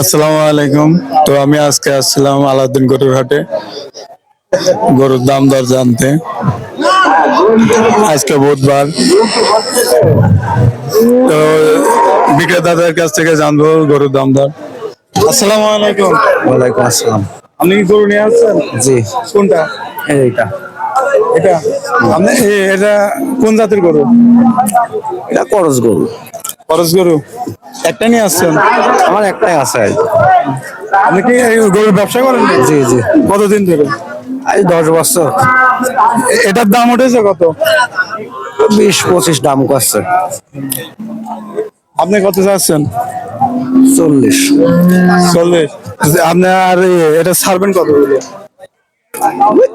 আসসালামু আলাইকুম। তো আমি আজকে আসছিলাম আলাউদ্দিন গরুর হাটে। গরুর দাম দর জানতে। আজকে বুধবার। তো বিক্রেতাদের কাছ থেকে জানব গরুর দাম দর। আসসালামু আলাইকুম। ওয়ালাইকুম আসসালাম। আপনি কি গরু নিয়ে আসছেন? জি। কোনটা? এইটা। এটা? আপনি এটা কোন জাতের গরু? এটা করজ গরু। খরচ গরু? একটা নিয়ে আসছেন? আমার একটাই আছে আপনি কি এই গরুর ব্যবসা করেন জি জি। কতদিন ধরে? এই দশ বছর। এটার দাম উঠেছে কত? বিশ পঁচিশ দাম করছে। আপনি কত চাচ্ছেন? চল্লিশ। চল্লিশ। আপনার এ- এটা ছাড়বেন কত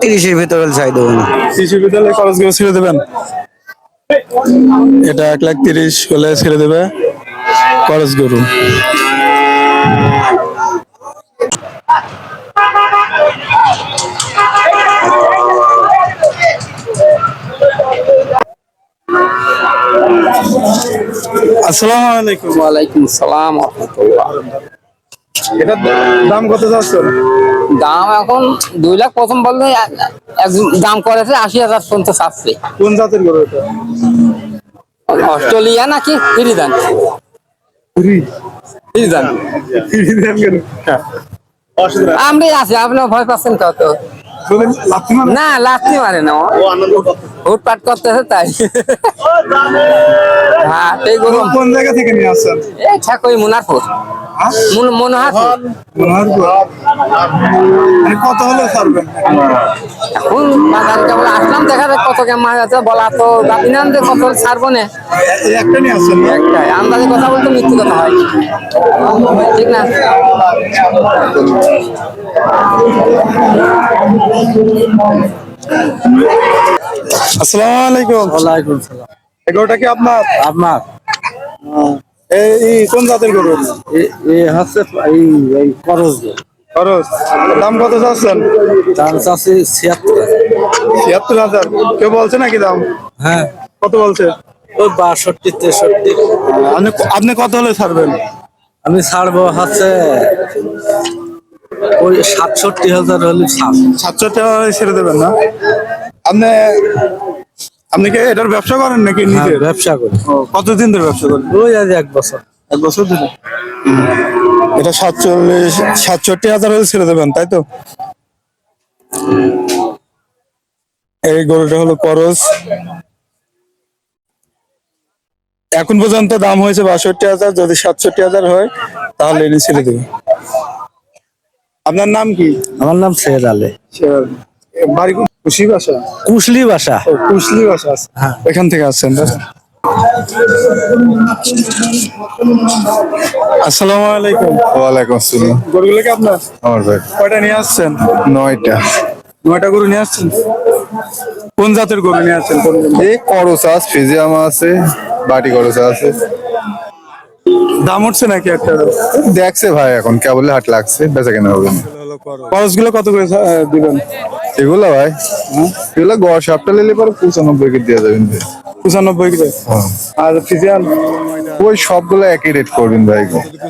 তিরিশের ভিতরে চাই দেবো না। শিশু বিদ্যালয়ে খরচ করে ছেড়ে দেবেন? এটা এক লাখ তিরিশ হলে ছেড়ে দেবে খরচ গরু। আসসালামু আলাইকুম। ওয়ালাইকুম সালাম রহমতুল্লাহ। এটার দাম কত যাচ্ছে? দাম এখন দুই লাখ প্রথম বললে দাম করেছে আশি হাজার পর্যন্ত চাচ্ছে। কোন জাতের গরু এটা? অস্ট্রেলিয়া নাকি ফিরিদান ফিরিদান আমি আছি আপনার ভয় পাচ্ছেন কত? না লাথি মারে না। হুটপাট করতেছে তাই। হ্যাঁ এই গরু। কোন জায়গা থেকে নিয়ে আসছেন? এই ঠাকুই মুনারপুর মুন মনোহারপুর মনোহরপুর মানে কত হলে ছাড়বেন এখন বাজারে কেবল আসলাম দেখা যাক কত কেমন আছে বলা তো দাবি না যে কত ছাড়বো না। একটা নিয়ে আসছেন একটাই। আন্দাজে কথা বলতে মৃত্যু কথা হয়। ঠিক না? আসসালামু আলাইকুম। ওয়ালাইকুম সালাম। এগারোটা কি আপনার? আপনার? এই এই কোন জাতের গরু? এ হচ্ছে এই এই গরু খরচ। দাম কত চাচ্ছেন? দাম চাষি ছিয়াত্তর। ছিয়াত্তর হাজার। কেউ বলছে নাকি দাম? হ্যাঁ। কত বলছে? ওই বাষট্টি তেষট্টি। আপনি আপনি কত হলে ছাড়বেন? আমি ছাড়বো হচ্ছে ওই সাতষট্টি হাজার হলে সাতষট্টি হাজার ছেড়ে দেবেন না? আপনি আপনি কি এটার ব্যবসা করেন নাকি হ্যাঁ নিজে ব্যবসা করি। কতদিন ধরে ব্যবসা করেন? ওই আজ এক বছর। এক বছর ধরে? এটা সাতচল্লিশ সাতষট্টি হাজার হলে ছেড়ে দেবেন তাই তো? এই গরুটা হলো করস। এখন পর্যন্ত দাম হয়েছে বাষট্টি হাজার যদি সাতষট্টি হাজার হয় তাহলে এনে ছেড়ে দেবে। আপনার নাম কি? আমার নাম সৈয়দ আলী। এ, বাড়ি কুশি বাসা? কুশলি বাসা। কুশলি বাসা আছে। হ্যাঁ। এখান থেকে আসছেন আসসালামু আলাইকুম। ওয়ালাইকুম আসসালাম। গরুগুলো কি আপনার? আমার ভাই। কয়টা নিয়ে আসছেন? নয়টা। নয়টা গরু নিয়ে আসছেন? কোন জাতের গরু নিয়ে আসছেন? এই ফিজিয়াম আছে বাটি করস আছে। দাম উঠছে নাকি একটা? দেখছে ভাই এখন কেবল হাট লাগছে বেচা কেনা হবে না। খরচগুলো কত করে দিবেন? এগুলো ভাই এগুলো গড় সাপটা নিলে পরে পঁচানব্বই কে দিয়ে যাবেন ভাই। পঁচানব্বই করে আর ফিজিয়ান? ওই সবগুলো একই রেট করবেন ভাই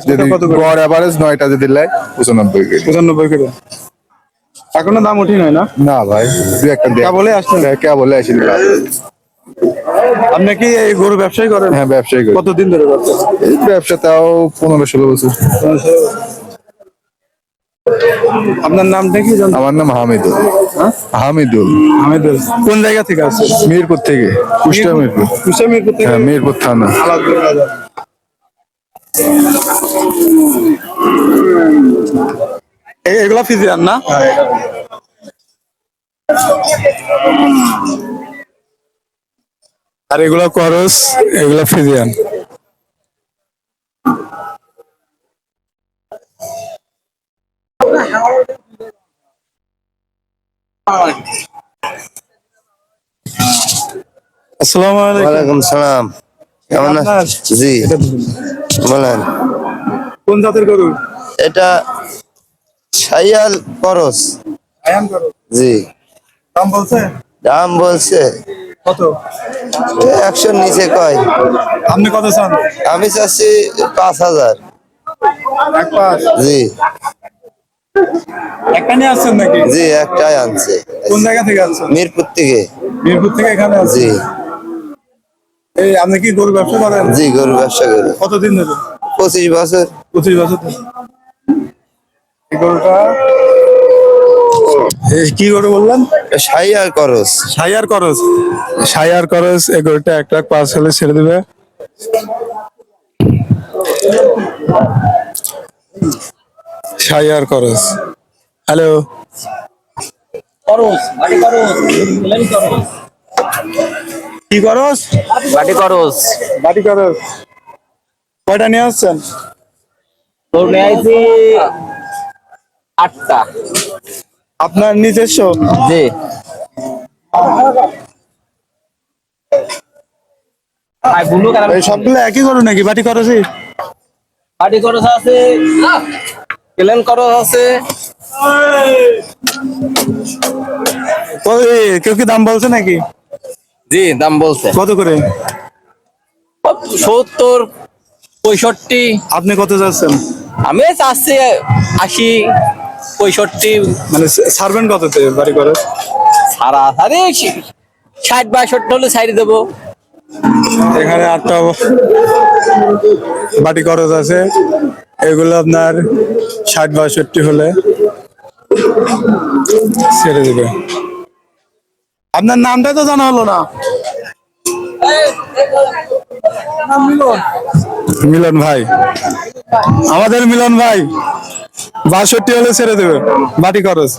যদি? গড় অ্যাভারেজ নয়টা যদি লাই পঁচানব্বই কে পঁচানব্বই করে এখনও দাম উঠি নাই না? না ভাই দু একটা দেখ কেবলই আসছেন? কে বলে আসেনি আপনি কি এই গরু ব্যবসায়ী করেন? হ্যাঁ ব্যবসায়ী করি। কতদিন ধরে ব্যবসা? এই ব্যবসা তাও পনেরো ষোলো বছর। আপনার নামটা কি আমার নাম হামিদুল। হামিদুল। আহমেদুল কোন জায়গা থেকে আসছেন? মিরপুর থেকে কুষ্টা মিরপুর। কুশা মিরপুর থেকে? হ্যাঁ মিরপুর থানা। এগুলা ফিজিয়ান না? আর এগুলা করস এগুলা ফিজিয়ান। আসসালামু আলাইকুম। সালাম। কেমন জি। বলেন। কোন জাতের গরু? এটা সাইয়াল করস জি। দাম বলছে? দাম বলছে। কত? একশোর নিচে কয়? আপনি কত চান? আমি চাচ্ছি পাঁচ হাজার। জি। একটা নিয়ে আসছেন নাকি? জি একটাই আনছে। কোন জায়গা থেকে আসছেন মিরপুর থেকে। মিরপুর থেকে এখানে জি। এই আপনি কি গরু ব্যবসা করেন? জি গরু ব্যবসা করি। কতদিন ধরে? পঁচিশ বছর। পঁচিশ বছর এই গরুটা কি গরু বললেন? সাইয়াল করস। সাইয়ার করস। সাইয়ার করস এই গরুটা এক লাখ পাঁচ হলে ছেড়ে দেবে। সাইয়ার করস হ্যালো কি করস বাটি করস বাটি করস কয়টা নিয়ে আসছেন? তোর নিয়ে আইছি আটটা। আপনার নিজস্ব? জি। সবগুলো একই গরু নাকি? বাটি করসই বাটি করস আছে। প্লেন করস আছে। কেউ কি দাম বলছে নাকি? জি দাম বলছে। কত করে? সত্তর পঁয়ষট্টি। আপনি কত যাচ্ছেন আমি চাচ্ছি আশি পঁয়ষট্টি। মানে সার্ভেন্ট কততে বাড়ি করে? সারা সারি ষাট বাষট্টি হলে সাইড দেবো। এখানে আটটা বাটি খরচ আছে। এগুলো আপনার ষাট, বাষট্টি হলে ছেড়ে দেবে। আপনার নামটা তো জানা হলো না। মিলন ভাই। আমাদের মিলন ভাই, বাষট্টি হলে ছেড়ে দেবে, বাটি খরচ।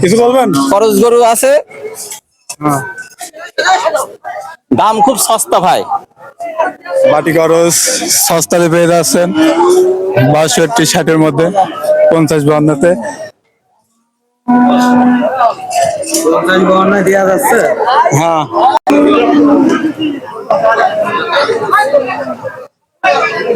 কিছু বলবেন? খরচ গরু আছে। দাম খুব সস্তা ভাই। বাটি খরচ সস্তাতে পেয়ে যাচ্ছেন বাষট্টি ষাটের মধ্যে পঞ্চাশ বান্নতে। দেওয়া যাচ্ছে? হ্যাঁ।